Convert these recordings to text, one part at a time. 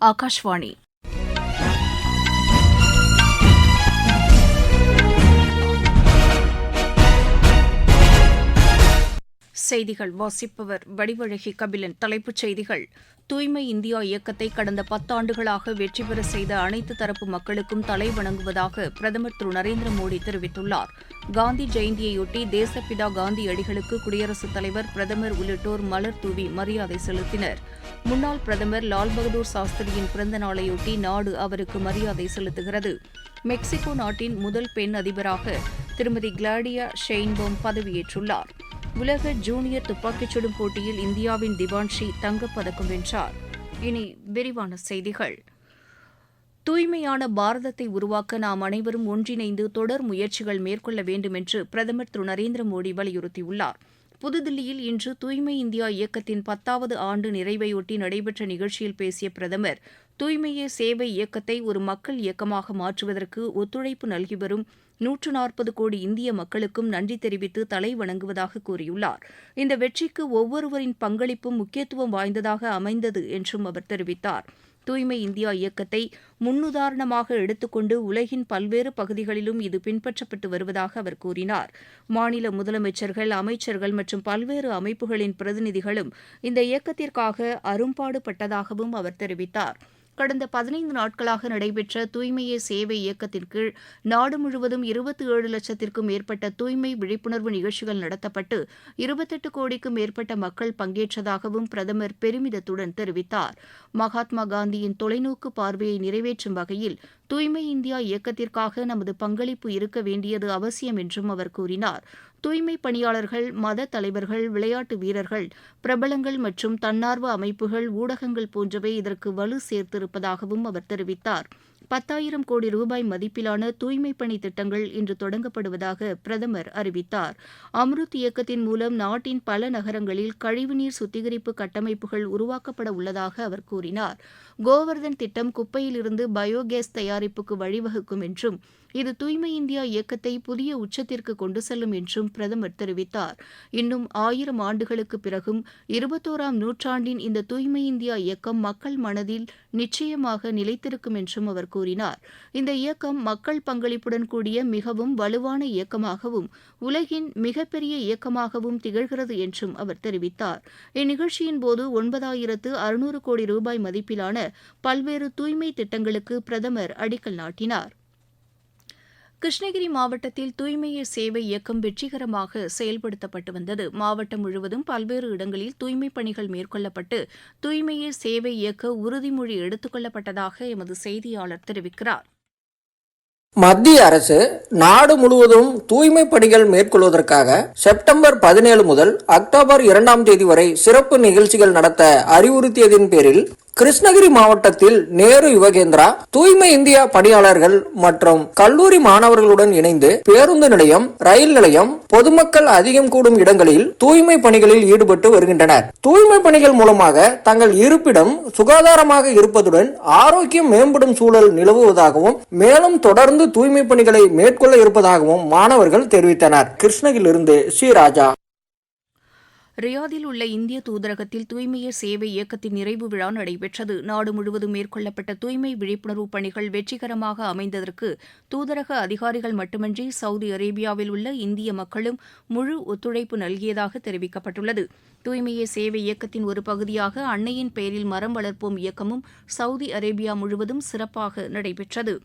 आकाशवाणी। செய்திகள் வாசிப்பவர் வடிவழகி கபிலன் தலைப்புச் செய்திகள். தூய்மை இந்தியா இயக்கத்தை கடந்த பத்தாண்டுகளாக வெற்றி பெற செய்த அனைத்து தரப்பு மக்களுக்கும் தலை வணங்குவதாக பிரதமர் திரு நரேந்திர மோடி தெரிவித்துள்ளார். காந்தி ஜெயந்தியையொட்டி தேசப்பிதா காந்தியடிகளுக்கு குடியரசுத் தலைவர் பிரதமர் உள்ளிட்டோர் மலர் தூவி மரியாதை செலுத்தினர். முன்னாள் பிரதமர் லால் பகதூர் சாஸ்திரியின் பிறந்த நாளையொட்டி நாடு அவருக்கு மரியாதை செலுத்துகிறது. மெக்சிகோ நாட்டின் முதல் பெண் அதிபராக திருமதி கிளாடியா ஷெயின்போம் பதவியேற்றுள்ளார். உலக ஜூனியர் துப்பாக்கிச் சுடும் போட்டியில் இந்தியாவின் திவான்ஷி தங்கப்பதக்கம் வென்றார். இனி விரிவான செய்திகள். தூய்மையான பாரதத்தை உருவாக்க நாம் அனைவரும் ஒன்றிணைந்து தொடர் முயற்சிகள் மேற்கொள்ள வேண்டும் என்று பிரதமர் திரு. நரேந்திர மோடி வலியுறுத்தியுள்ளார். புதுதில்லியில் இன்று தூய்மை இந்தியா இயக்கத்தின் பத்தாவது ஆண்டு நிறைவையொட்டி நடைபெற்ற நிகழ்ச்சியில் பேசிய பிரதமர் தூய்மையே சேவை இயக்கத்தை ஒரு மக்கள் இயக்கமாக மாற்றுவதற்கு ஒத்துழைப்பு நல்கி வரும் நூற்று நாற்பது கோடி இந்திய மக்களுக்கும் நன்றி தெரிவித்து தலை வணங்குவதாக கூறியுள்ளார். இந்த வெற்றிக்கு ஒவ்வொருவரின் பங்களிப்பும் முக்கியத்துவம் வாய்ந்ததாக அமைந்தது என்றும் அவர் தெரிவித்தார். தூய்மை இந்தியா இயக்கத்தை முன்னுதாரணமாக எடுத்துக்கொண்டு உலகின் பல்வேறு பகுதிகளிலும் இது பின்பற்றப்பட்டு வருவதாக அவர் கூறினார். மாநில முதலமைச்சர்கள் அமைச்சர்கள் மற்றும் பல்வேறு அமைப்புகளின் பிரதிநிதிகளும் இந்த இயக்கத்திற்காக அரும்பாடுபட்டதாகவும் அவர் தெரிவித்தார். கடந்த பதினைந்து நாட்களாக நடைபெற்ற தூய்மையே சேவை இயக்கத்தின் கீழ் நாடு முழுவதும் இருபத்தி ஏழு லட்சத்திற்கும் மேற்பட்ட தூய்மை விழிப்புணர்வு நிகழ்ச்சிகள் நடத்தப்பட்டு இருபத்தெட்டு கோடிக்கும் மேற்பட்ட மக்கள் பங்கேற்றதாகவும் பிரதமர் பெருமிதத்துடன் தெரிவித்தார். மகாத்மா காந்தியின் தொலைநோக்கு பார்வையை நிறைவேற்றும் வகையில் தூய்மை இந்தியா இயக்கத்திற்காக நமது பங்களிப்பு இருக்க வேண்டியது அவசியம் என்றும் அவர் கூறினார். தூய்மை பணியாளர்கள் மத தலைவர்கள் விளையாட்டு வீரர்கள் பிரபலங்கள் மற்றும் தன்னார்வ அமைப்புகள் ஊடகங்கள் போன்றவை இதற்கு வலு சேர்த்திருப்பதாகவும் அவர் தெரிவித்தார். பத்தாயிரம் கோடி ரூபாய் மதிப்பிலான தூய்மை பணி திட்டங்கள் இன்று தொடங்கப்படுவதாக பிரதமர் அறிவித்தார். அம்ருத் இயக்கத்தின் மூலம் நாட்டின் பல நகரங்களில் கழிவுநீர் சுத்திகரிப்பு கட்டமைப்புகள் உருவாக்கப்பட உள்ளதாக அவர் கூறினார். கோவர்தன் திட்டம் குப்பையிலிருந்து பயோகேஸ் தயாரிப்புக்கு வழிவகுக்கும் என்றும் இது தூய்மை இந்தியா இயக்கத்தை புதிய உச்சத்திற்கு கொண்டு செல்லும் என்றும் பிரதமர் தெரிவித்தார். இன்னும் ஆயிரம் ஆண்டுகளுக்கு பிறகும் இருபத்தோராம் நூற்றாண்டின் இந்த தூய்மை இந்தியா இயக்கம் மக்கள் மனதில் நிச்சயமாக நிலைத்திருக்கும் என்றும் அவர் கூறினார். இந்த இயக்கம் மக்கள் பங்களிப்புடன் கூடிய மிகவும் வலுவான இயக்கமாகவும் உலகின் மிகப்பெரிய இயக்கமாகவும் திகழ்கிறது என்றும் அவர் தெரிவித்தார். இந்நிகழ்ச்சியின் போது ஒன்பதாயிரத்து அறுநூறு கோடி ரூபாய் மதிப்பிலான பல்வேறு தூய்மை திட்டங்களுக்கு பிரதமர் அடிக்கல் நாட்டினார். கிருஷ்ணகிரி மாவட்டத்தில் தூய்மையே சேவை இயக்கம் வெற்றிகரமாக செயல்படுத்தப்பட்டு வந்தது. மாவட்டம் முழுவதும் பல்வேறு இடங்களில் தூய்மைப் பணிகள் மேற்கொள்ளப்பட்டு தூய்மையே சேவை இயக்க உறுதிமொழி எடுத்துக் கொள்ளப்பட்டதாக எமது செய்தியாளர் தெரிவிக்கிறார். மத்திய அரசு நாடு முழுவதும் தூய்மை பணிகள் மேற்கொள்வதற்காக செப்டம்பர் பதினேழு முதல் அக்டோபர் இரண்டாம் தேதி வரை சிறப்பு நிகழ்ச்சிகள் நடத்த அறிவுறுத்தியதின் பேரில் கிருஷ்ணகிரி மாவட்டத்தில் நேரு யுவகேந்திரா தூய்மை இந்தியா பணியாளர்கள் மற்றும் கல்லூரி மாணவர்களுடன் இணைந்து பேருந்து நிலையம் ரயில் நிலையம் பொதுமக்கள் அதிகம் கூடும் இடங்களில் தூய்மை பணிகளில் ஈடுபட்டு வருகின்றனர். தூய்மை பணிகள் மூலமாக தங்கள் இருப்பிடம் சுகாதாரமாக இருப்பதுடன் ஆரோக்கியம் மேம்படும் சூழல் நிலவுவதாகவும் மேலும் தொடர்ந்து தூய்மை பணிகளை மேற்கொள்ள இருப்பதாகவும் மாணவர்கள் தெரிவித்தனர். கிருஷ்ணகிரியிலிருந்து ஸ்ரீராஜா ரியாதில் உள்ள இந்திய தூதரகத்தில் தூய்மையே சேவை இயக்கத்தின் நிறைவு விழா நடைபெற்றது. நாடு முழுவதும் மேற்கொள்ளப்பட்ட தூய்மை விழிப்புணர்வு பணிகள் வெற்றிகரமாக அமைந்ததற்கு தூதரக அதிகாரிகள் மட்டுமன்றி சவுதி அரேபியாவில் உள்ள இந்திய மக்களும் முழு ஒத்துழைப்பு நல்கியதாக தெரிவிக்கப்பட்டுள்ளது. தூய்மையே சேவை இயக்கத்தின் ஒரு பகுதியாக அன்னையின் பெயரில் மரம் வளர்ப்போம் இயக்கமும் சவுதி அரேபியா முழுவதும் சிறப்பாக நடைபெற்றது.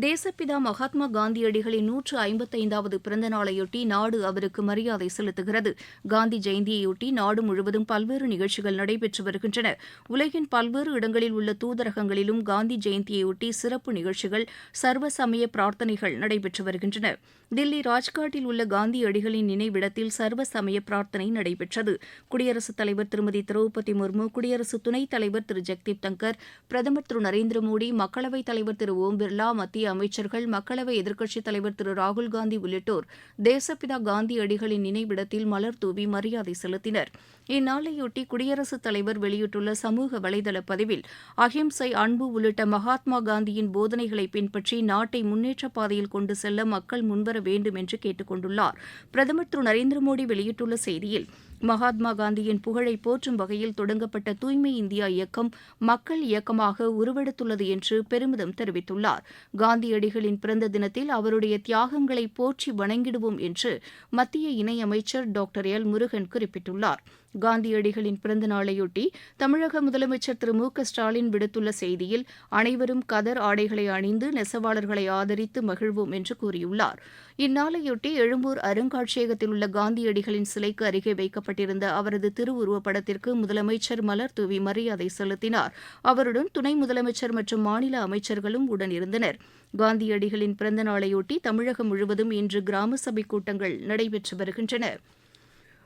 தேசப்பிதா மகாத்மா காந்தியடிகளின் நூற்று ஐம்பத்தைந்தாவது பிறந்த நாளையொட்டி நாடு அவருக்கு மரியாதை செலுத்துகிறது. காந்தி ஜெயந்தியையொட்டி நாடு முழுவதும் பல்வேறு நிகழ்ச்சிகள் நடைபெற்று வருகின்றன. உலகின் பல்வேறு இடங்களில் உள்ள தூதரகங்களிலும் காந்தி ஜெயந்தியையொட்டி சிறப்பு நிகழ்ச்சிகள் சர்வ சமய பிரார்த்தனைகள் நடைபெற்று வருகின்றன. தில்லி ராஜ்காட்டில் உள்ள காந்தியடிகளின் நினைவிடத்தில் சர்வ சமய பிரார்த்தனை நடைபெற்றது. குடியரசுத் தலைவர் திருமதி திரௌபதி முர்மு குடியரசு துணைத் தலைவர் திரு ஜெக்தீப் தங்கர் பிரதமர் திரு நரேந்திர மோடி மக்களவைத் தலைவர் திரு ஓம் பிர்லா மத்திய அமைச்சர்கள் மக்களவை எதிர்க்கட்சித் தலைவர் திரு ராகுல் காந்தி உள்ளிட்டோர் தேசப்பிதா காந்தியடிகளின் நினைவிடத்தில் மலர் தூவி மரியாதை செலுத்தினர். இந்நாளையொட்டி குடியரசுத் தலைவர் வெளியிட்டுள்ள சமூக வலைதள பதிவில் அஹிம்சை அன்பு உள்ளிட்ட மகாத்மா காந்தியின் போதனைகளை பின்பற்றி நாட்டை முன்னேற்ற பாதையில் கொண்டு செல்ல மக்கள் முன்வர வேண்டும் என்று கேட்டுக் கொண்டுள்ளார் பிரதமர் திரு நரேந்திர மோடி வெளியிட்டுள்ள செய்தியில் மகாத்மா காந்தியின் புகழை போற்றும் வகையில் தொடங்கப்பட்ட தூய்மை இந்தியா இயக்கம் மக்கள் இயக்கமாக உருவெடுத்துள்ளது என்று பெருமிதம் தெரிவித்துள்ளார். காந்தியடிகளின் பிறந்த தினத்தில் அவருடைய தியாகங்களை போற்றி வணங்கிடுவோம் என்று மத்திய இணையமைச்சர் டாக்டர் எல். முருகன் குறிப்பிட்டுள்ளார். காந்தியடிகளின் பிறந்த நாளையொட்டி தமிழக முதலமைச்சர் திரு. மு. க. ஸ்டாலின் விடுத்துள்ள செய்தியில் அனைவரும் கதர் ஆடைகளை அணிந்து நெசவாளர்களை ஆதரித்து மகிழ்வோம் என்று கூறியுள்ளார். இந்நாளையொட்டி எழும்பூர் அருங்காட்சியகத்தில் உள்ள காந்தியடிகளின் சிலைக்கு அருகே வைக்கப்பட்டிருந்த அவரது திருவுருவப் படத்திற்கு முதலமைச்சர் மலர் தூவி மரியாதை செலுத்தினார். அவருடன் துணை முதலமைச்சர் மற்றும் மாநில அமைச்சர்களும் உடனிருந்தனர். காந்தியடிகளின் பிறந்த நாளையொட்டி தமிழகம் முழுவதும் இன்று கிராம சபை கூட்டங்கள் நடைபெற்று வருகின்றன.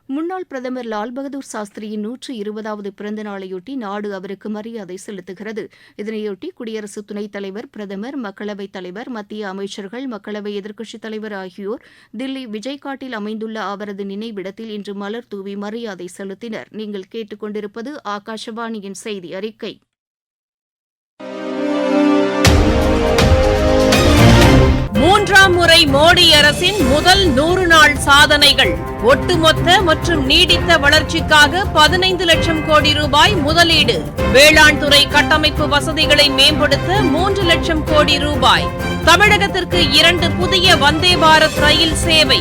முன்னாள் பிரதமர் லால் பகதூர் சாஸ்திரியின் நூற்று இருபதாவது பிறந்த நாளையொட்டி நாடு அவருக்கு மரியாதை செலுத்துகிறது. இதனையொட்டி குடியரசு துணைத் தலைவர் பிரதமர் மக்களவைத் தலைவர் மத்திய அமைச்சர்கள் மக்களவை எதிர்க்கட்சித் தலைவர் ஆகியோர் தில்லி விஜய்காட்டில் அமைந்துள்ள அவரது நினைவிடத்தில் இன்று மலர் தூவி மரியாதை செலுத்தினர். நீங்கள் கேட்டுக்கொண்டிருப்பது ஆகாஷவாணியின் செய்தி அறிக்கை. மூன்றாம் முறை மோடி அரசின் முதல் நூறு நாள் சாதனைகள். ஒட்டுமொத்த மற்றும் நீடித்த வளர்ச்சிக்காக பதினைந்து லட்சம் கோடி ரூபாய் முதலீடு. வேளாண் துறை கட்டமைப்பு வசதிகளை மேம்படுத்த மூன்று லட்சம் கோடி ரூபாய். தமிழகத்திற்கு இரண்டு புதிய வந்தே பாரத் ரயில் சேவை.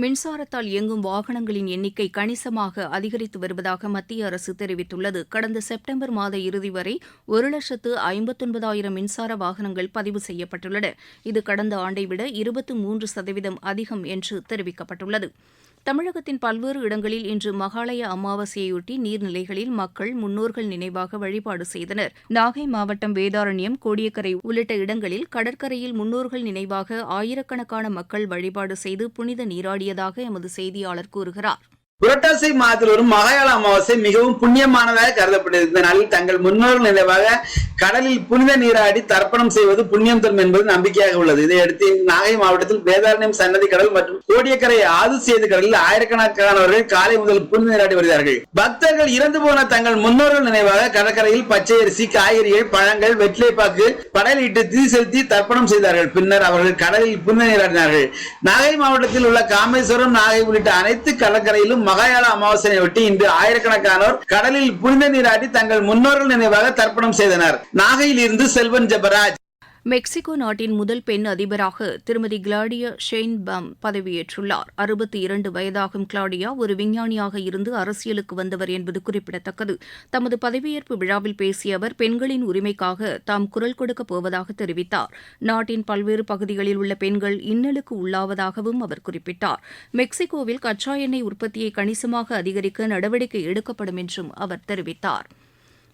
மின்சாரத்தால் இயங்கும் வாகனங்களின் எண்ணிக்கை கணிசமாக அதிகரித்து வருவதாக மத்திய அரசு தெரிவித்துள்ளது. கடந்த செப்டம்பர் மாத இறுதி வரை ஒரு லட்சத்து ஐம்பத்தொன்பதாயிரம் மின்சார வாகனங்கள் பதிவு செய்யப்பட்டுள்ளன. இது கடந்த ஆண்டை விட இருபத்து மூன்று சதவீதம் அதிகம் என்று தெரிவிக்கப்பட்டுள்ளது. தமிழகத்தின் பல்வேறு இடங்களில் இன்று மகாலய அமாவாசையொட்டி நீர்நிலைகளில் மக்கள் முன்னோர்கள் நினைவாக வழிபாடு செய்தனர். நாகை மாவட்டம் வேதாரண்யம் கோடியக்கரை உள்ளிட்ட இடங்களில் கடற்கரையில் முன்னோர்கள் நினைவாக ஆயிரக்கணக்கான மக்கள் வழிபாடு செய்து புனித நீராடியதாக எமது செய்தியாளர் கூறுகிறார். புரட்டாசி மாதத்தில் வரும் மகாயாள அமாவாசை மிகவும் புண்ணியமானதாக கருதப்பட்டது இந்த நாளில் தங்கள் முன்னோர்கள் நினைவாக கடலில் புனித நீராடி தர்ப்பணம் செய்வது புண்ணியம் தரும் என்பது நம்பிக்கையாக உள்ளது. இதையடுத்து நாகை மாவட்டத்தில் வேதாரண்யம் சன்னதி கடல் மற்றும் கோடியக்கரை ஆது சேது கடலில் ஆயிரக்கணக்கானவர்கள் காலை முதல் புனித நீராடி வருகிறார்கள். பக்தர்கள் இறந்து போன தங்கள் முன்னோர்கள் நினைவாக கடற்கரையில் பச்சை அரிசி காய்கறிகள் பழங்கள் வெற்றிலைப்பாக்கு படையலிட்டு தீ செலுத்தி தர்ப்பணம் செய்தார்கள். பின்னர் அவர்கள் கடலில் புனித நீராடினார்கள் நாகை மாவட்டத்தில் உள்ள காமேஸ்வரம் நாகை உள்ளிட்ட அனைத்து கடற்கரையிலும் மகாயாள அமாவாசையொட்டி இன்று ஆயிரக்கணக்கானோர் கடலில் புனித நீராடி தங்கள் முன்னோர்கள் நினைவாக தர்ப்பணம் செய்தனர். நாகையில் இருந்து செல்வன் ஜெபராஜ். மெக்சிகோ நாட்டின் முதல் பெண் அதிபராக திருமதி கிளாடியா ஷெயின்பம் பதவியேற்றுள்ளார். அறுபத்தி இரண்டு வயதாகும் கிளாடியா ஒரு விஞ்ஞானியாக இருந்து அரசியலுக்கு வந்தவர் என்பது குறிப்பிடத்தக்கது. தமது பதவியேற்பு விழாவில் பேசிய அவர் பெண்களின் உரிமைக்காக தாம் குரல் கொடுக்கப் போவதாக தெரிவித்தார். நாட்டின் பல்வேறு பகுதிகளில் உள்ள பெண்கள் இன்னலுக்கு உள்ளாவதாகவும் அவர் குறிப்பிட்டார். மெக்சிகோவில் கச்சா எண்ணெய் உற்பத்தியை கணிசமாக அதிகரிக்க நடவடிக்கை எடுக்கப்படும் என்றும் அவர் தெரிவித்தார்.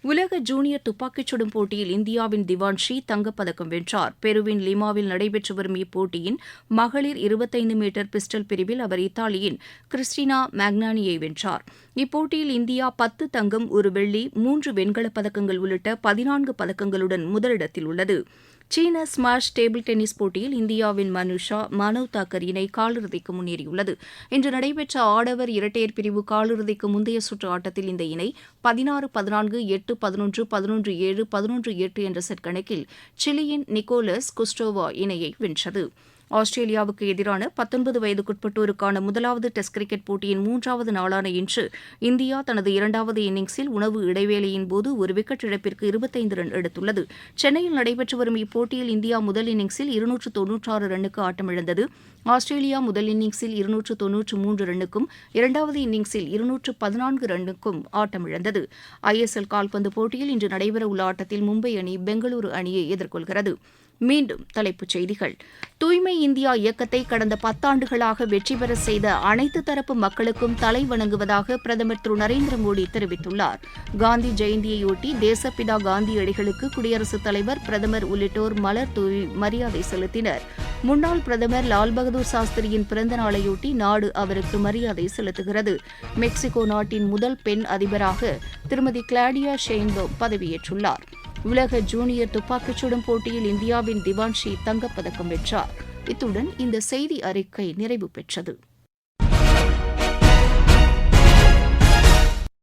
உலக ஜூனியர் துப்பாக்கிச் சுடும் போட்டியில் இந்தியாவின் திவான்ஷி தங்கப்பதக்கம் வென்றார். பெருவின் லிமாவில் நடைபெற்று வரும் இப்போட்டியின் மகளிர் இருபத்தைந்து மீட்டர் பிஸ்டல் பிரிவில் அவர் இத்தாலியின் கிறிஸ்டினா மேக்னானியை வென்றார். இப்போட்டியில் இந்தியா பத்து தங்கம் ஒரு வெள்ளி மூன்று வெண்கலப் பதக்கங்கள் உள்ளிட்ட பதினான்கு பதக்கங்களுடன் முதலிடத்தில் உள்ளது. சீன ஸ்மாஷ் டேபிள் டென்னிஸ் போட்டியில் இந்தியாவின் மனுஷா மனவ் தாக்கர் இணை காலிறுதிக்கு முன்னேறியுள்ளது. இன்று நடைபெற்ற ஆடவர் இரட்டையர் பிரிவு காலிறுதிக்கு முந்தைய சுற்று ஆட்டத்தில் இந்த இணை பதினாறு பதினான்கு எட்டு பதினொன்று பதினொன்று ஏழு பதினொன்று எட்டு என்ற செட் கணக்கில் சிலியின் நிக்கோலஸ் குஸ்டோவா இணையை வென்றது. ஆஸ்திரேலியாவுக்கு எதிரான பத்தொன்பது வயதுக்குட்பட்டோருக்கான முதலாவது டெஸ்ட் கிரிக்கெட் போட்டியின் மூன்றாவது நாளான இன்று இந்தியா தனது இரண்டாவது இன்னிங்ஸில் உணவு இடைவேளையின் போது ஒரு விக்கெட் இழப்பிற்கு இருபத்தைந்து ரன் எடுத்துள்ளது. சென்னையில் நடைபெற்று வரும் இப்போட்டியில் இந்தியா முதல் இன்னிங்ஸில் இருநூற்று தொன்னூற்றாறு ரன்னுக்கு ஆட்டமிழந்தது. ஆஸ்திரேலியா முதல் இன்னிங்ஸில் இருநூற்று தொன்னூற்று மூன்று ரன்னுக்கும் இரண்டாவது இன்னிங்ஸில் இருநூற்று பதினான்கு ரன்னுக்கும் ஆட்டமிழந்தது. ஐஎஸ்எல் கால்பந்து போட்டியில் இன்று நடைபெறவுள்ள ஆட்டத்தில் மும்பை அணி பெங்களூரு அணியை எதிர்கொள்கிறது. மீண்டும் தலைப்புச் செய்திகள். தூய்மை இந்தியா இயக்கத்தை கடந்த பத்தாண்டுகளாக வெற்றி பெற செய்த அனைத்து தரப்பு மக்களுக்கும் தலை வணங்குவதாக பிரதமர் திரு. நரேந்திர மோடி தெரிவித்துள்ளார். காந்தி ஜெயந்தியையொட்டி தேசப்பிதா காந்தியடிகளுக்கு குடியரசுத் தலைவர் பிரதமர் உள்ளிட்டோர் மலர் தூவி மரியாதை செலுத்தினர். முன்னாள் பிரதமர் லால் பகதூர் சாஸ்திரியின் பிறந்த நாளையொட்டி நாடு அவருக்கு மரியாதை செலுத்துகிறது. மெக்சிகோ நாட்டின் முதல் பெண் அதிபராக திருமதி கிளாடியா ஷெயின்போ பதவியேற்றுள்ளார். உலக ஜூனியர் துப்பாக்கிச் சுடும் போட்டியில் இந்தியாவின் திவான்ஷி தங்கப்பதக்கம் வென்றார். இத்துடன் இந்த செய்தி அறிக்கை நிறைவு பெற்றது.